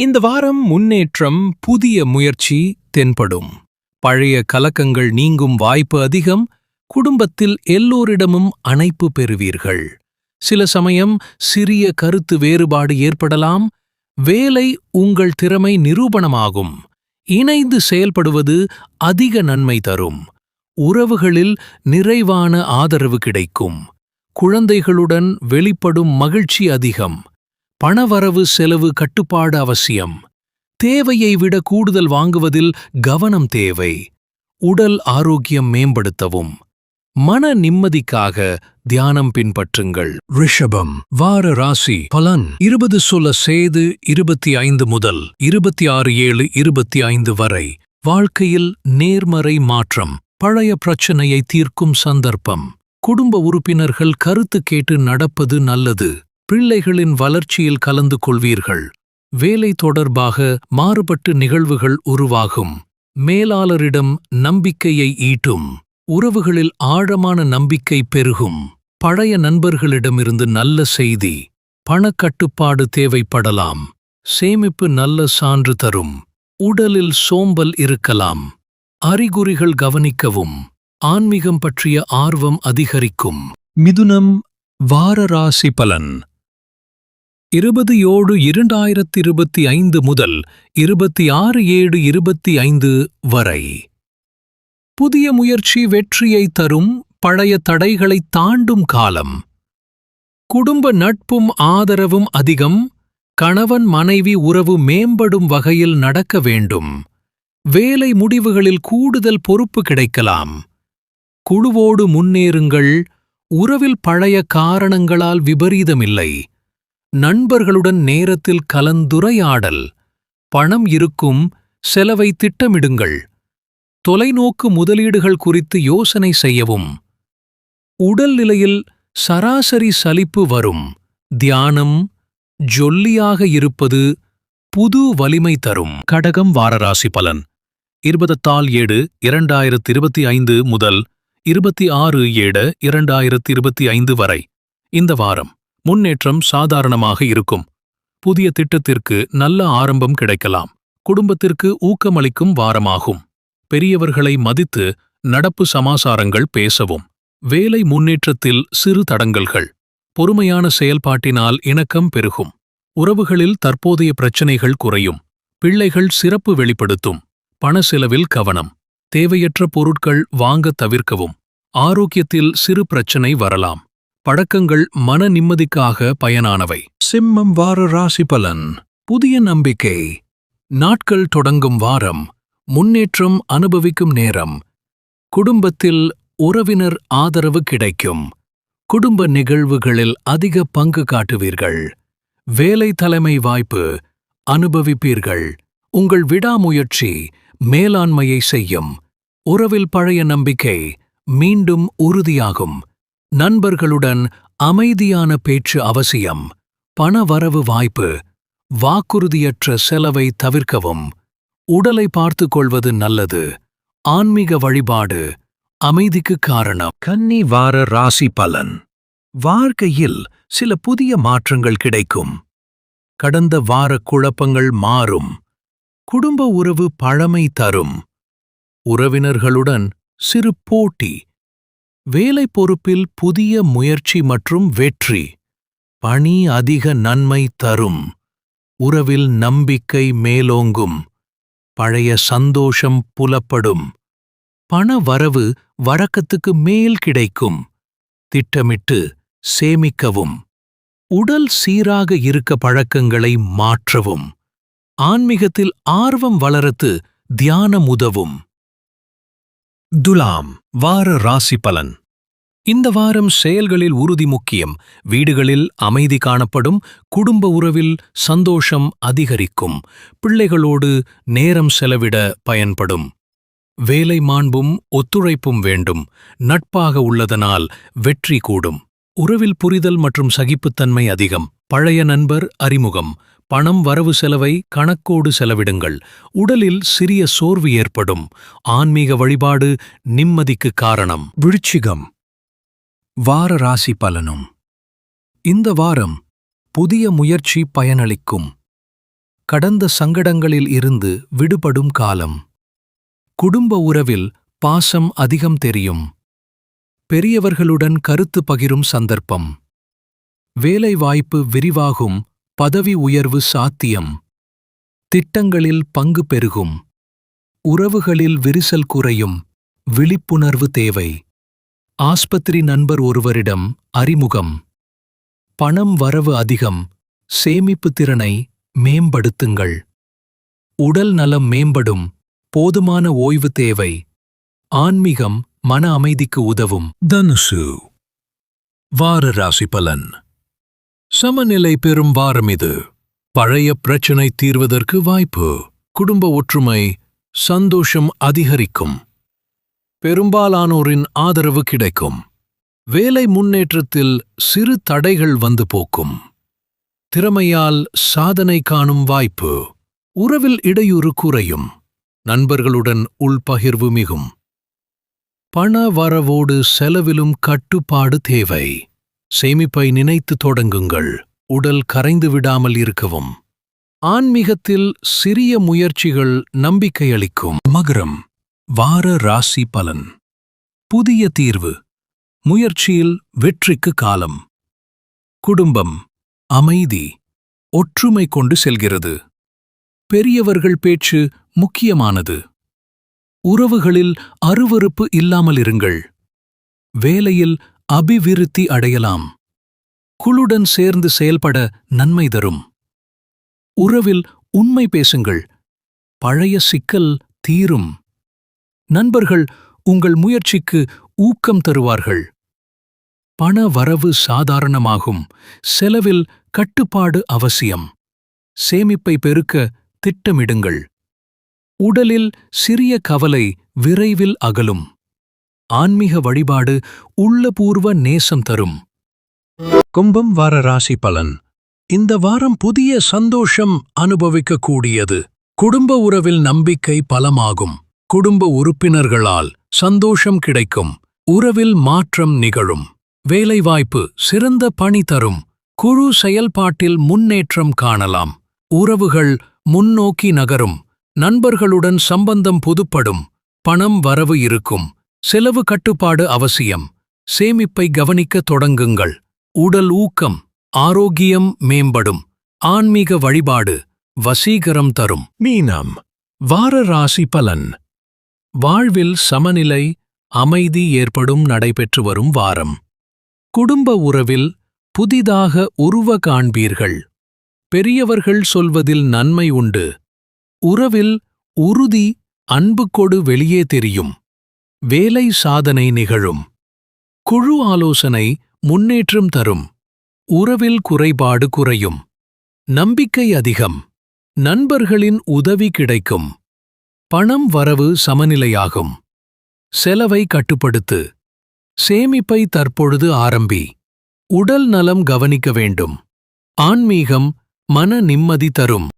இந்த வாரம் முன்னேற்றம் புதிய முயற்சி தென்படும். பழைய கலக்கங்கள் நீங்கும் வாய்ப்பு அதிகம். குடும்பத்தில் எல்லோரிடமும் அணைப்பு பெறுவீர்கள். சில சமயம் சிறிய கருத்து வேறுபாடு ஏற்படலாம். வேலை உங்கள் திறமை நிரூபணமாகும். இணைந்து செயல்படுவது அதிக நன்மை தரும். உறவுகளில் நிறைவான ஆதரவு கிடைக்கும். குழந்தைகளுடன் வெளிப்படும் மகிழ்ச்சி அதிகம். பணவரவு செலவு கட்டுப்பாடு அவசியம். தேவையை விட கூடுதல் வாங்குவதில் கவனம் தேவை. உடல் ஆரோக்கியம் மேம்படுத்தவும். மன நிம்மதிக்காக தியானம் பின்பற்றுங்கள். ரிஷபம் வார ராசி பலன் இருபது சொல்ல சேது இருபத்தி ஐந்து முதல் இருபத்தி ஆறு ஏழு இருபத்தி ஐந்து வரை. வாழ்க்கையில் நேர்மறை மாற்றம் பழைய பிரச்சனையை தீர்க்கும் சந்தர்ப்பம். குடும்ப உறுப்பினர்கள் கருத்து கேட்டு நடப்பது நல்லது. பிள்ளைகளின் வளர்ச்சியில் கலந்து கொள்வீர்கள். வேலை தொடர்பாக மாறுபட்டு நிகழ்வுகள் உருவாகும். மேலாளரிடம் நம்பிக்கையை ஈட்டும். உறவுகளில் ஆழமான நம்பிக்கை பெருகும். பழைய நண்பர்களிடமிருந்து நல்ல செய்தி. பணக்கட்டுப்பாடு தேவைப்படலாம். சேமிப்பு நல்ல சான்று தரும். உடலில் சோம்பல் இருக்கலாம். அறிகுறிகள் கவனிக்கவும். ஆன்மீகம் பற்றிய ஆர்வம் அதிகரிக்கும். மிதுனம் வார ராசி பலன். இருபது ஏழு இரண்டாயிரத்தி இருபத்தி ஐந்து முதல் இருபத்தி ஆறு ஏழு இருபத்தி ஐந்து வரை. புதிய முயற்சி வெற்றியை தரும் பழைய தடைகளைத் தாண்டும் காலம். குடும்ப நட்பும் ஆதரவும் அதிகம். கணவன் மனைவி உறவு மேம்படும் வகையில் நடக்க வேண்டும். வேலை முடிவுகளில் கூடுதல் பொறுப்பு கிடைக்கலாம். குழுவோடு முன்னேறுங்கள். உறவில் பழைய காரணங்களால் விபரீதமில்லை. நண்பர்களுடன் நேரத்தில் கலந்துரையாடல். பணம் இருக்கும் செலவை திட்டமிடுங்கள். தொலைநோக்கு முதலீடுகள் குறித்து யோசனை செய்யவும். உடல் நிலையில் சராசரி சலிப்பு வரும். தியானம் ஜொல்லியாக இருப்பது புது வலிமை தரும். கடகம் வாரராசி பலன். இருபதத்தால் ஏழு இரண்டாயிரத்து இருபத்தி ஐந்து முதல் இருபத்தி ஆறு ஏழு இரண்டாயிரத்து இருபத்தி ஐந்து வரை. இந்த வாரம் முன்னேற்றம் சாதாரணமாக இருக்கும். புதிய திட்டத்திற்கு நல்ல ஆரம்பம் கிடைக்கலாம். குடும்பத்திற்கு ஊக்கமளிக்கும் வாரமாகும். பெரியவர்களை மதித்து நடப்பு சமாசாரங்கள் பேசவும். வேலை முன்னேற்றத்தில் சிறு தடங்கல்கள். பொறுமையான செயல்பாட்டினால் இணக்கம் பெருகும். உறவுகளில் தற்போதைய பிரச்சினைகள் குறையும். பிள்ளைகள் சிறப்பு வெளிப்படுத்தும். பண செலவில் கவனம். தேவையற்ற பொருட்கள் வாங்க தவிர்க்கவும். ஆரோக்கியத்தில் சிறு பிரச்சனை வரலாம். பழக்கங்கள் மன நிம்மதிக்காக பயனானவை. சிம்மம் வார ராசி பலன். புதிய நம்பிக்கை. நாட்கள் தொடங்கும் வாரம். முன்னேற்றம் அனுபவிக்கும் நேரம். குடும்பத்தில் உறவினர் ஆதரவு கிடைக்கும். குடும்ப நிகழ்வுகளில் அதிக பங்கு காட்டுவீர்கள். வேலை தலைமை வாய்ப்பு. அனுபவிப்பீர்கள். உங்கள் விடாமுயற்சி மேலாண்மையை செய்யும். உறவில் பழைய நம்பிக்கை மீண்டும் உறுதியாகும். நண்பர்களுடன் அமைதியான பேச்சு அவசியம் பணவரவு வாய்ப்பு வாக்குறுதியற்ற செலவை தவிர்க்கவும் உடலை பார்த்துக் கொள்வது நல்லது ஆன்மீக வழிபாடு அமைதிக்கு காரணம். கன்னி வார ராசி பலன். வாழ்க்கையில் சில புதிய மாற்றங்கள் கிடைக்கும். கடந்த வார குழப்பங்கள் மாறும். குடும்ப உறவு பழமை தரும். உறவினர்களுடன் சிறு போட்டி வேலை பொறுப்பில் புதிய முயற்சி மற்றும் வெற்றி. பணி அதிக நன்மை தரும். உறவில் நம்பிக்கை மேலோங்கும். பழைய சந்தோஷம் புலப்படும். பண வரவு வழக்கத்துக்கு மேல் கிடைக்கும். திட்டமிட்டு சேமிக்கவும். உடல் சீராக இருக்க பழக்கங்களை மாற்றவும். ஆன்மீகத்தில் ஆர்வம் வளரத்து தியானம் உதவும். துலாம் வார ராசி பலன். இந்த வாரம் செயல்களில் உறுதி முக்கியம். வீடுகளில் அமைதி காணப்படும் குடும்ப உறவில் சந்தோஷம் அதிகரிக்கும். பிள்ளைகளோடு நேரம் செலவிட பயன்படும். வேலை மாண்பும் ஒத்துழைப்பும் வேண்டும். நட்பாக உள்ளதனால் வெற்றி கூடும். உறவில் புரிதல் மற்றும் சகிப்புத்தன்மை அதிகம். பழைய நண்பர் அறிமுகம். பணம் வரவு செலவை கணக்கோடு செலவிடுங்கள். உடலில் சிறிய சோர்வு ஏற்படும். ஆன்மீக வழிபாடு நிம்மதிக்கு காரணம். விழுச்சிகம் வார ராசி பலனும். இந்த வாரம் புதிய முயற்சி பயனளிக்கும். கடந்த சங்கடங்களில் இருந்து விடுபடும் காலம். குடும்ப உறவில் பாசம் அதிகம் தெரியும். பெரியவர்களுடன் கருத்து பகிரும் சந்தர்ப்பம். வேலைவாய்ப்பு விரிவாகும். பதவி உயர்வு சாத்தியம். திட்டங்களில் பங்கு பெருகும். உறவுகளில் விரிசல் குறையும். விழிப்புணர்வு தேவை. ஆஸ்பத்திரி நண்பர் ஒருவரிடம் அறிமுகம். பணம் வரவு அதிகம். சேமிப்பு திறனை மேம்படுத்துங்கள். உடல் நலம் மேம்படும். போதுமான ஓய்வு தேவை. ஆன்மீகம் மன அமைதிக்கு உதவும். தனுசு. வார ராசி பலன். சமநிலை பெறும் வாரம் இது. பழைய பிரச்சினை தீர்வதற்கு வாய்ப்பு. குடும்ப ஒற்றுமை சந்தோஷம் அதிகரிக்கும். பெரும்பாலானோரின் ஆதரவு கிடைக்கும். வேலை முன்னேற்றத்தில் சிறு தடைகள் வந்து போக்கும். திறமையால் சாதனை காணும் வாய்ப்பு. உறவில் இடையூறு குறையும். நண்பர்களுடன் உள்பகிர்வு மிகும். பண வரவோடு செலவிலும் கட்டுப்பாடு தேவை. சேமிப்பை நினைத்து தொடங்குங்கள். உடல் கரைந்து விடாமல் இருக்கவும். ஆன்மீகத்தில் சிறிய முயற்சிகள் நம்பிக்கை அளிக்கும். மகரம். வார ராசி பலன். புதிய தீர்வு. முயற்சியில் வெற்றிக்கு காலம். குடும்பம். அமைதி. ஒற்றுமை கொண்டு செல்கிறது. பெரியவர்கள் பேச்சு முக்கியமானது. உறவுகளில் அருவருப்பு இல்லாமல் இருங்கள். வேலையில் அபிவிருத்தி அடையலாம். குழுடன் சேர்ந்து செயல்பட நன்மை தரும். உறவில் உண்மை பேசுங்கள். பழைய சிக்கல் தீரும். நண்பர்கள் உங்கள் முயற்சிக்கு ஊக்கம் தருவார்கள். பண வரவு சாதாரணமாகும். செலவில் கட்டுப்பாடு அவசியம். சேமிப்பை பெருக்க திட்டமிடுங்கள். உடலில் சிறிய கவலை விரைவில் அகலும். ஆன்மீக வழிபாடு உள்ளபூர்வ நேசம் தரும். கும்பம் வார ராசி பலன். இந்த வாரம் புதிய சந்தோஷம் அனுபவிக்கக்கூடியது. குடும்ப உறவில் நம்பிக்கை பலமாகும். குடும்ப உறுப்பினர்களால் சந்தோஷம் கிடைக்கும். உறவில் மாற்றம் நிகழும். வேலைவாய்ப்பு சிறந்த பணி தரும். குழு செயல்பாட்டில் முன்னேற்றம் காணலாம். உறவுகள் முன்னோக்கி நகரும். நண்பர்களுடன் சம்பந்தம் புதுப்படும். பணம் வரவு இருக்கும். செலவு கட்டுப்பாடு அவசியம். சேமிப்பை கவனிக்க தொடங்குங்கள். உடல் ஊக்கம் ஆரோக்கியம் மேம்படும். ஆன்மீக வழிபாடு வசீகரம் தரும். மீனம். வார ராசி பலன். வாழ்வில் சமநிலை அமைதி ஏற்படும் நடைபெற்று வரும் வாரம். குடும்ப உறவில் புதிதாக உருவ காண்பீர்கள். பெரியவர்கள் சொல்வதில் நன்மை உண்டு. உறவில் உறுதி அன்பு கொடு வெளியே தெரியும். வேலை சாதனை நிகழும். குழு ஆலோசனை முன்னேற்றம் தரும். உறவில் குறைபாடு குறையும். நம்பிக்கை அதிகம். நண்பர்களின் உதவி கிடைக்கும். பணம் வரவு சமநிலையாகும். செலவை கட்டுப்படுத்து. சேமிப்பை தற்பொழுது ஆரம்பி. உடல் நலம் கவனிக்க வேண்டும். ஆன்மீகம் மன நிம்மதி தரும்.